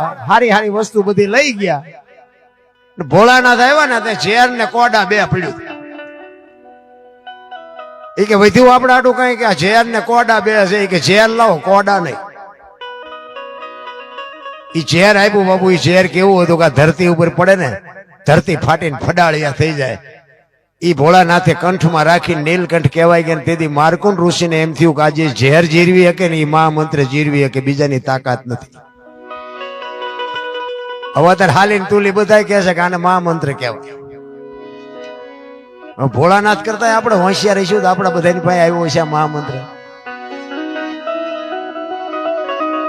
હારી હારી વસ્તુ બધી લઈ ગયા. ભોળાનાથ આવ્યા ને તે ઝેર ને કોડા બે પડ્યું. એ કે વધ્યું આપણે આટું કઈ કે ઝેર ને કોડા બે છે. કે ઝેર લાવો, કોડા નહીં. એ ઝેર આપ્યું બાબુ એ ઝેર કેવું હતું કે ધરતી ઉપર પડે ને, ધરતી ફાટીને ફડાળિયા થઈ જાય. એ ભોળાનાથે કંઠમાં રાખી નીલકંઠ કહેવાય કે તેથી માર્કુન ઋષિને એમ થયું કે આજે ઝેર જીરવી શકે ને એ મહામંત્ર જીરવી શકે બીજાની તાકાત નથી. હવે અત્યારે હાલીને તુલી બધા કહે છે કે આને મહામંત્ર કહેવાય. હવે ભોળાનાથ કરતા આપણે હોશિયાર રહીશું તો આપણા બધાની પાસે આવ્યો છે આ મહામંત્ર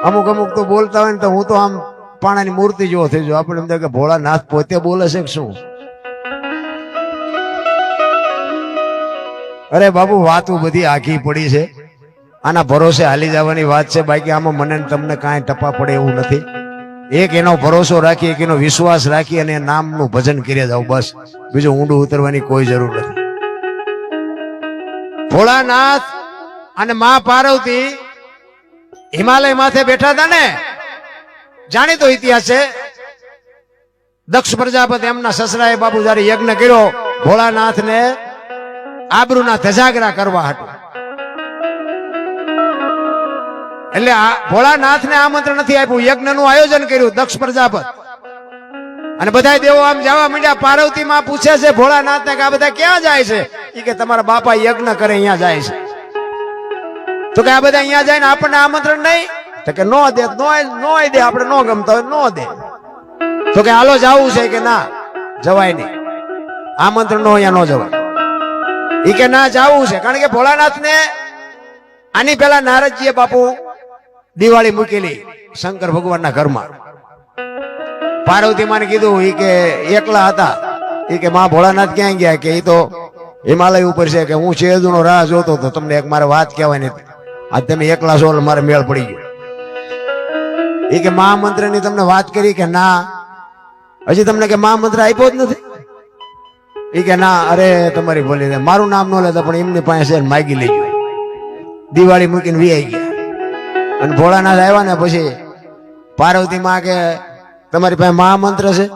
અમુક અમુક તો બોલતા હોય ને તો હું તો આમ પાણાની મૂર્તિ જેવો થઈ જાઉં. આપણે એમ કે ભોળાનાથ પોતે બોલે છે કે શું? અરે બાબુ, વાતો બધી આખી પડી છે. આના ભરોસે હાલી જવાની વાત છે. બાકી આમાં મને તમને કાંઈ ટપા પડે એવું નથી. એક એનો ભરોસો રાખી, એક એનો વિશ્વાસ રાખી અને નામનું ભજન કરી જાવ બસ. બીજું ઊંડું ઉતરવાની કોઈ જરૂર નથી. ભોળાનાથ અને મા પાર્વતી હિમાલય માથે બેઠા હતા ને? જાણીતો ઇતિહાસ છે. દક્ષ પ્રજાપતિ એમના સસરાએ બાપુ જયારે યજ્ઞ કર્યો. ભોળાનાથને આબરૂના ધજાગરા કરવા હતું. એટલે આ ભોળાનાથને આમંત્રણ નથી આપ્યું. યજ્ઞનું આયોજન કર્યું, દક્ષ પ્રજાપત. અને બધા દેવો આમ જવા માંડ્યા. પાર્વતી માં પૂછે છે, ભોળાનાથને કે આ બધા ક્યાં જાય છે? ઈ કે, તમારા બાપા યજ્ઞ કરે, અહીંયા જાય છે. તો કે, આ બધા અહીંયા જાય ને આપણને આમંત્રણ નહીં? તો કે, નો દે, નો નો દે, આપણે નો ગમતા હોય, નો દે. તો કે, હાલો, જાવું છે. કે, ના, જવાય નહીં. આમંત્રણ નો અહીંયા નો જવાય. ઈ કે, ના, જાવું છે. કારણ કે ભોળાનાથ ને આની પેલા નારદજીએ બાપુ દિવાળી મૂકેલી શંકર ભગવાનના ઘરમાં. પાર્વતી માને કીધું એ કે એકલા હતા. એ કે માં ભોળાનાથ ક્યાં ગયા? કે એ તો હિમાલય ઉપર છે. કે હું શેરદુનો રાહ જોતો હતો. તમને એક મારે વાત કહેવાની હતી. તમે એકલા છો મારે મેળ પડી ગયો. એ કે મહામંત્રની તમને વાત કરી કે ના, હજી તમને કે મહામંત્ર આપ્યો જ નથી? ઈ કે ના, અરે તમારી બોલી મારું નામ ન લેતા, પણ એમની પાસે માગી લેજો. દિવાળી મૂકીને વી ગયા. અને ભોળાનાથ આવ્યા ને પછી પાર્વતી માં કે તમારી પાસે મહામંત્ર છે?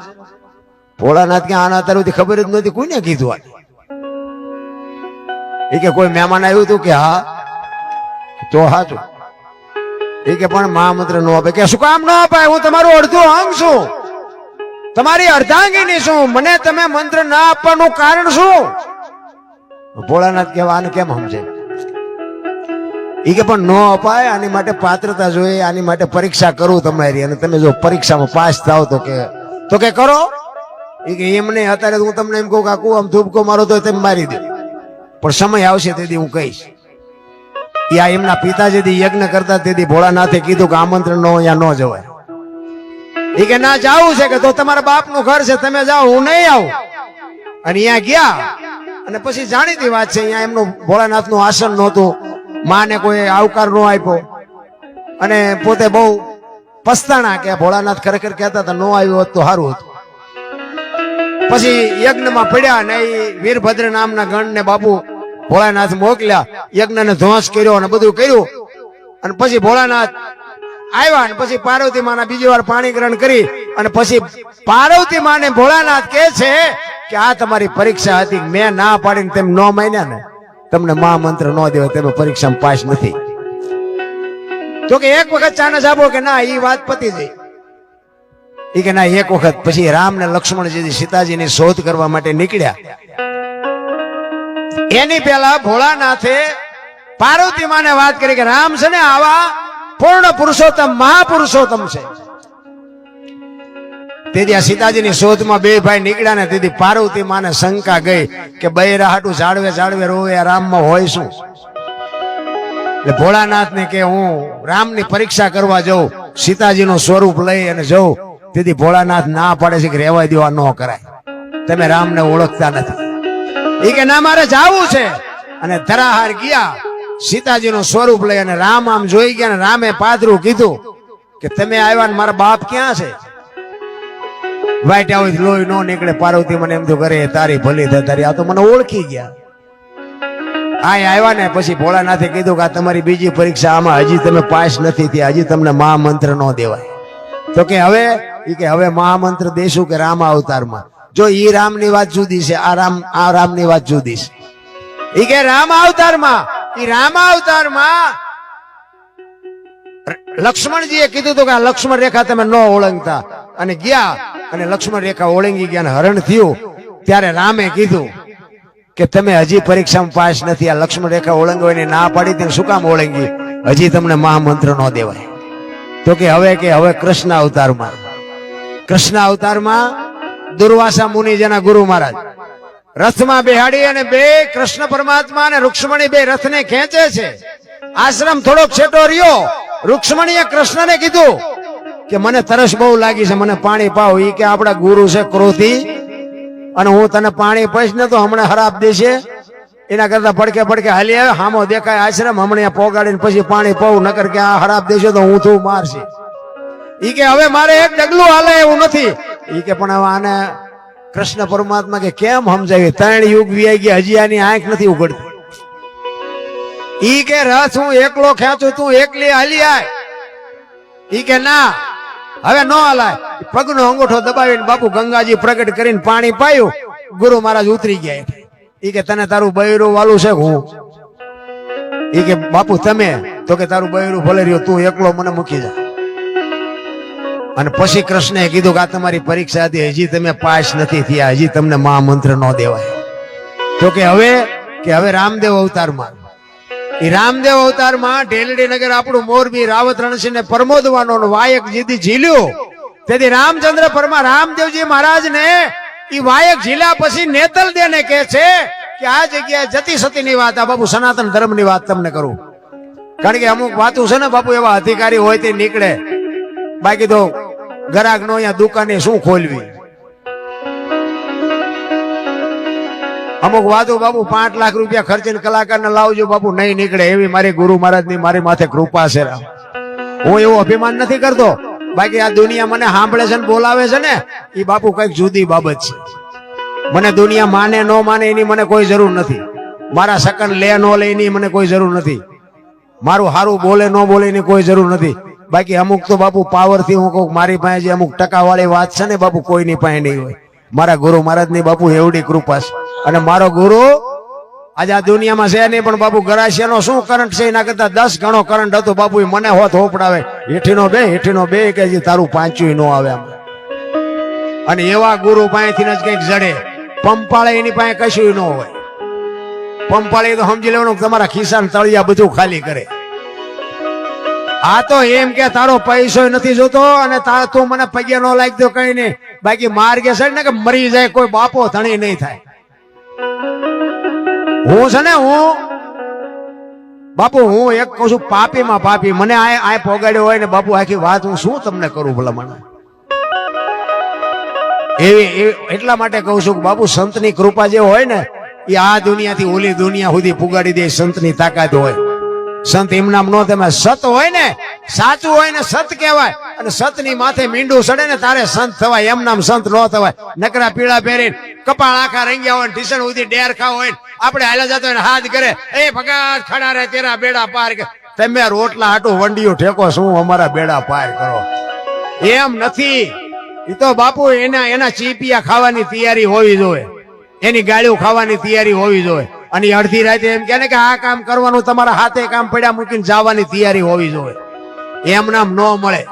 ભોળાનાથ કે આના અત્યાર ખબર જ નથી કોઈને કીધું આ? એ કે કોઈ મહેમાન આવ્યું હતું કે હા? તો હાચું એ કે પણ મહામંત્ર નો આપે. કે શું કામ ન અપાય? હું તમારું અડધું અંગ છું. તમારી અર્ધાંગીની શું મને તમે મંત્ર ના આપવાનું કારણ શું? ભોળાનાથ કહેવા, આને કેમ સમજે ઈ કે પણ ન અપાય, આની માટે પાત્રતા જોઈએ, આની માટે પરીક્ષા કરું તમારી. અને તમે જો પરીક્ષામાં પાસ થાવ તો કે તો કે કરો. એ કે એમ નહીં, અત્યારે હું તમને એમ કહું કાકુ આમ ધૂપકો મારો તો તમે મારી દે. પણ સમય આવશે તેથી હું કહીશ. એ આ એમના પિતા જેથી યજ્ઞ કરતા તેથી ભોળાનાથે કીધું કે આમંત્રણ નો અહીંયા ન જવાય. એ કે ના, જાવું છે કે તો તમારા બાપનું ઘર છે, તમે જાઓ, હું નહીં આવું. અને અહીંયા ગયા. અને પછી જાણીતી વાત છે અહીંયા એમનું ભોળાનાથનું આસન નહોતું. માને કોઈ આવકાર નો આપ્યો. અને પોતે બહુ પસ્તાણા કે ભોળાનાથ ખરેખર કહેતા હતા, નો આવ્યો હોત તો સારું હતું. પછી યજ્ઞમાં પડ્યા ને એ વીરભદ્ર નામના ગણને બાપુ ભોળાનાથ મોકલ્યા. યજ્ઞને ધ્વંસ કર્યો અને બધું કર્યું. અને પછી ભોળાનાથ આવ્યા અને પછી પાર્વતી માના બીજી વાર પાણી ગ્રહણ કરી. અને પછી પાર્વતી માને ભોળાનાથ કહે છે કે, આ તમારી પરીક્ષા હતી, મેં ના પાડીને તેમ ન માન્યા ને. તમને મહામંત્ર ન દેવાય, તમે પરીક્ષામાં પાસ નથી. તો કે એક વખત ચાનસ આપો કે ના એ વાત પતી જઈ એ કે ના, એક વખત. પછી રામ ને લક્ષ્મણજી સીતાજીની શોધ કરવા માટે નીકળ્યા. એની પેલા ભોળાનાથે પાર્વતી માને વાત કરી કે, રામ છે ને, આવા પૂર્ણ પુરુષોત્તમ, મહાપુરુષોત્તમ છે. તેથી સીતાજીની શોધમાં બે ભાઈ નીકળ્યા ને તેથી પાર્વતી માને શંકા ગઈ કે બૈરાહાટું જાળવે જાળવે રોવે રામમાં હોય શું? એટલે ભોળાનાથ ને કે હું રામની પરીક્ષા કરવા જઉં, સીતાજીનું સ્વરૂપ લઈ અને જઉં. તેથી ભોળાનાથ ના પાડે છે કે રહેવા દેવા ન કરાય. તમે રામને ઓળખતા નથી. એ કે ના, મારે જાવું છે. અને ધરાહાર ગયા, સીતાજીનું સ્વરૂપ લઈ અને રામ આમ જોઈ ગયા અને રામે પાદરું કીધું કે તમે આવ્યા ને મારા બાપ ક્યાં છે? વાઈટ હોય, લોહી નો નીકળે, પાર્વતી મને એમ તો કરે, તારી ભલી થાય, તારી આ તો મને ઓળખી ગયા. આ આવ્યા ને, પછી ભોળાનાથે કીધું કે આ તમારી બીજી પરીક્ષા આમાં હજી તમે પાસ નથી થયા, હજી તમને મહામંત્ર ન દેવાય. તો કે હવે? એ કે હવે મહામંત્ર દેશું કે રામ અવતારમાં. જો ઈ રામની વાત જુદી છે, આ રામ, આ રામની વાત જુદી છે. ઈ કે રામ અવતારમાં, ઈ રામ અવતારમાં. લક્ષ્મણજીએ કીધું તો કે આ લક્ષ્મણ રેખા તમે ન ઓળંગતા. અને ગયા અને લક્ષ્મણ રેખા ઓળંગી ગયા હરણ થયું. ત્યારે રામે કીધું કે તમે હજી પરીક્ષામાં પાસ નથી. આ લક્ષ્મણ રેખા ઓળંગવાની ના પાડી તેને શું કામ ઓળંગી? હજી તમને મહામંત્ર ન દેવાય. તો કે હવે કે હવે કૃષ્ણ અવતારમાં. કૃષ્ણ અવતારમાં દુર્વાસા મુનિ જેના ગુરુ મહારાજ. રથમાં બેહાડી અને બે કૃષ્ણ પરમાત્મા અને રૂક્ષ્મણી બે રથને ખેંચે છે. આશ્રમ થોડોક છેટો રહ્યો. રૂક્ષ્મણીએ કૃષ્ણને કીધું કે મને તરસ બહુ લાગી છે, મને પાણી પાવ. ઈ કે આપણા ગુરુ છે ક્રોધી. અને હું તને પાણી પૈસ ને તો હમણાં ખરાબ દેશે. એના કરતા પડકે પડકે હાલી આવે, હામો દેખાય આશ્રમ, હમણાં પોગાડીને પછી પાણી પાવું. નકર કે આ ખરાબ દેશે તો હું તું મારશે. ઈ કે હવે મારે એક ડગલું હાલે એવું નથી. ઈ કે પણ હવે આને કૃષ્ણ પરમાત્મા કે કેમ સમજાવી? ત્રણ યુગ વીઆઈ ગયા, હજી આની આંખ નથી ઉગડતી ઈ કે રથ હું એકલો ખેંચું તું, એકલી હાલી આય. ઈ કે ના હવે ન હલાય. પગનો અંગૂઠો દબાવીને બાપુ ગંગાજી પ્રગટ કરીને પાણી પાયું. ગુરુ મહારાજ ઉતરી ગયા. ઈ કે તને તારું બૈરું વાલું છે હું? ઈ કે બાપુ તમે? તો કે તારું બૈરું ભલે રહ્યો, તું એકલો મને મૂકી જા. અને પછી કૃષ્ણે કીધું કે આ તમારી પરીક્ષા હતી, હજી તમે પાસ નથી થયા, હજી તમને મહામંત્ર ન દેવાય. તો કે હવે કે હવે રામદેવ અવતારમાં એ રામદેવ અવતારમાં ઢેલડી નગર આપણું મોરબી રાવત રણસિંહ ને પરમોદવાનો વાયક જીધી ઝીલ્યો. તેથી રામચંદ્ર પરમા રામદેવજી મહારાજ ને ઈ વાયક ઝીલા પછી નેતલ દેને કે છે કે આ જગ્યાએ જતી સતીની વાત, આ બાપુ સનાતન ધર્મની વાત તમને કરું. કારણ કે અમુક વાતો છે ને બાપુ, એવા અધિકારી હોય તે નીકળે. બાકી તો ગરાક નો અહીંયા દુકાને શું ખોલવી? અમુક વાતો બાપુ પાંચ લાખ રૂપિયા ખર્ચીને કલાકારને લાવજો બાપુ, નહીં નીકળે. એવી મારી ગુરુ મહારાજની મારી માથે કૃપા છે હું એવું અભિમાન નથી કરતો. બાકી આ દુનિયા મને સાંભળે છે ને બોલાવે છે ને એ બાપુ કંઈક જુદી બાબત છે. મને દુનિયા માને, ન માને એની મને કોઈ જરૂર નથી. મારા સકન લે, ન લે એની મને કોઈ જરૂર નથી. મારું હારું બોલે, ન બોલે એની કોઈ જરૂર નથી. બાકી અમુક તો બાપુ પાવરથી હું કહું મારી પાસે જે અમુક ટકા વાળી વાત છે ને બાપુ, કોઈની પાસે નહીં હોય. મારા ગુરુ મહારાજની બાપુ એવડી કૃપા છે. અને મારો ગુરુ આજે આ દુનિયામાં છે નહીં, પણ બાપુ ગરાસિયાનો શું કરંટ છે? એના કરતા દસ ગણો કરંટ હતો બાપુ મને હોત હોપડાવે. હેઠીનો બે હેઠીનો બે કે જે તારું પાંચું ન આવે આમ. અને એવા ગુરુ પાસેથી જ કંઈક જડે. પંપાળે એની પાસે કશું ન હોય. પંપાળી તો સમજી લેવાનું તમારા ખિસ્સા તળિયા બધું ખાલી કરે. આ તો એમ કે તારો પૈસો નથી જોતો અને તું મને પગે નો લાગતો કઈ નહીં. બાકી માર્ગે છે ને કે મરી જાય, કોઈ બાપો ધણી નહીં થાય. હું છે ને હું? બાપુ, હું એક કહું છું, પાપીમાં પાપી. મને આ આ પોગાડ્યો હોય ને બાપુ, આખી વાત હું શું તમને કરું ભલા મને એવી- એટલા માટે કહું છું કે બાપુ, સંતની કૃપા જે હોય ને, એ આ દુનિયાથી ઓલી દુનિયા સુધી પુગાડી દે, સંતની તાકાત હોય. સંત એમ નામ નો તમે સત હોય ને, સાચું હોય ને સત કહેવાય. અને સતની માથે મીંડું સડે ને તારે સંત થવાય, એમ નામ સંત નો થવાય. નકરા પીળા પહેરીને કપાળ આખા રંગ્યા હોય ટીશન ઉધી ડેર ખા હોય આપણે હાલા જતો હોય ને હાથ કરે એ ભગાત ખડા રે તેરા બેડા પાર કે તમે રોટલા હાટું વંડીયું ઠેકો, શું અમારા બેડા પાર કરો? એમ નથી. એ તો બાપુ એના એના ચીપિયા ખાવાની તૈયારી હોવી જોઈએ. એની ગાળીઓ ખાવાની તૈયારી હોવી જોઈએ. અને અડધી રાતે એમ કે ને કે આ કામ કરવાનું તમારા હાથે કામ પડ્યા મૂકીને જવાની તૈયારી હોવી જોઈએ. એમ નામ ન મળે.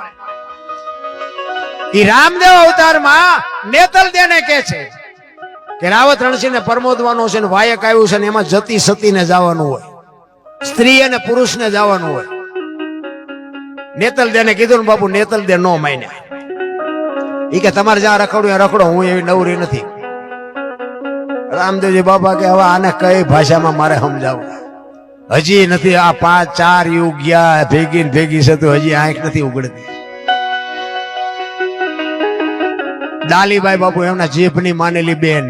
ઈ રામદેવ અવતારમાં નેતલ દેને કે છે કે રાવત રણસિંહ ને પરમોદવાનો છે ને વાયક આવ્યું છે ને એમાં જતી સતીને જવાનું હોય. સ્ત્રી અને પુરુષને જવાનું હોય. નેતલ દેને કીધું ને બાપુ, નેતલ દે નો માન્યા. એ કે તમારે જ્યાં રખડું રખડો, હું એવી નવરી નથી. રામદેવજી બાબા કે હવે આને કઈ ભાષામાં મારે સમજાવું? હજી નથી, આ પાંચ, ચાર યુગ ગયા, ભેગી ને ભેગી છે તો હજી આંખ નથી ઉગડતી. ડાલીબાઈ બાપુ એમના જીભની માનેલી બેન.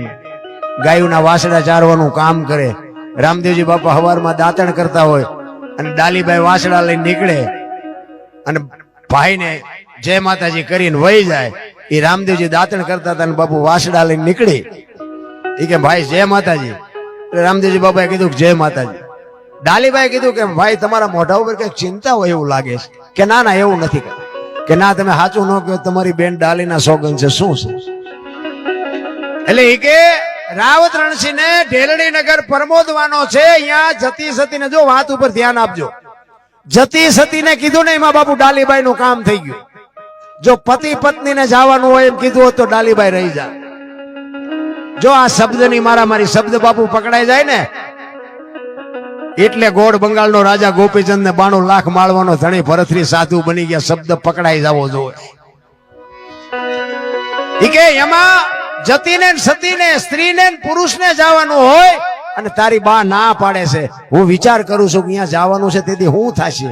ગાયોના વાસડા ચારવાનું કામ કરે. રામદેવજી બાપા હવારમાં દાંતણ કરતા હોય અને ડાલીબાઈ વાસડા લઈને નીકળે અને ભાઈને જય માતાજી કરીને વહી જાય. એ રામદેવજી દાંતણ કરતા હતા અને બાપુ વાસડા લઈને નીકળી. કે ભાઈ, જય માતાજી. રામદેવજી બાબાએ કીધું કે જય માતાજી. ડાલીભાઈ કીધું કે ભાઈ, તમારા મોઢા ઉપર કંઈક ચિંતા હોય એવું લાગે છે. કે ના ના, એવું નથી કે ના, તમે સાચું ન કહો, તમારી બેન ડાલીના સોગન છે. શું છે? એટલે એ કે રાવત રણસિંહ ને ઢેલડી નગર પ્રમોદવાનો છે. અહીંયા જતી સતી ને જો વાત ઉપર ધ્યાન આપજો. જતી સતી ને કીધું ને, એમાં બાપુ ડાલીબાઈ નું કામ થઈ ગયું. જો પતિ પત્ની ને જવાનું હોય એમ કીધું હોત તો ડાલીબાઈ રહી જાય જો આ શબ્દની મારા મારી શબ્દ બાપુ પકડાઈ જાય ને, એટલે ગોળ બંગાળનો રાજા ગોપીચંદ ને બાણું લાખ માળવાનો ધણી ભરતરી સાધુ બની ગયા, શબ્દ પકડાઈ જવો જોઈએ કે એમાં જતીને ને સતીને, સ્ત્રીને ને પુરુષને જવાનું હોય, અને તારી બા ના પાડે છે. હું વિચાર કરું છું કે અહીંયા જવાનું છે, તેથી હું થશે.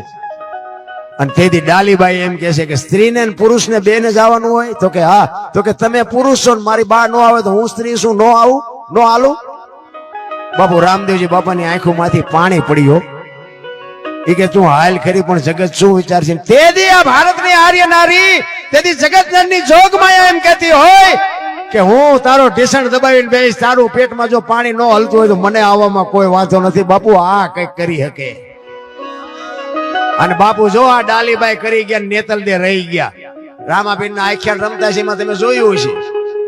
અને તેથી ડાલીબાઈ એમ કે છે કે સ્ત્રીને પુરુષને બેને જવાનું હોય? તો કે હા. તો કે તમે પુરુષ છો મારી બા નો આવે તો હું સ્ત્રી છું, નો આવું? નો આલું? બાપુ રામદેવજી બાપાની આંખોમાંથી પાણી પડ્યો એ કે તું હાલ ખરી, પણ જગત શું વિચારશે? તેથી આ ભારતની આર્ય નારી, તેથી જગતની જોગમાયા એમ કહેતી હોય કે હું તારો ઢીસણ દબાવીને બેસ તારું પેટમાં જો પાણી ન હલતું હોય તો મને આવવામાં કોઈ વાંધો નથી. બાપુ આ કંઈક કરી શકે. અને બાપુ જો આ ડાલીભાઈ કરી ગયા નેતલ દે રહી ગયા. રામાબેન ના આખ્યાન રમતા છે, એમાં તમે જોયું હશે.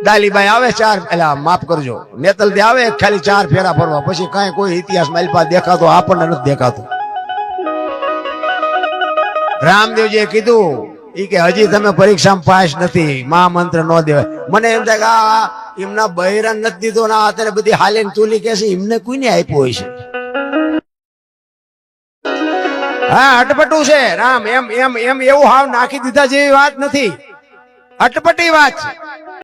ડાલીભાઈ આવે ચાર, એટલે માફ કરજો. નેતલ દે આવે, ખાલી ચાર ફેરા ફરવા. પછી કાંઈ કોઈ ઇતિહાસ માલપા દેખાતો, આપણને નથી દેખાતો. રામદેવજીએ કીધું એ કે હજી તમે પરીક્ષામાં પાસ નથી મહામંત્ર ન દેવાય. મને એમ થાય કે આ એમના બહેરા નથી દીધો ને અત્યારે બધી હાલીને તુલી કે છે, એમને કોઈને આપ્યો હોય છે? હા, અટપટું છે. રામ, એમ એમ એમ, એવું હાવ નાખી દીધા જેવી વાત નથી. અટપટી વાત છે.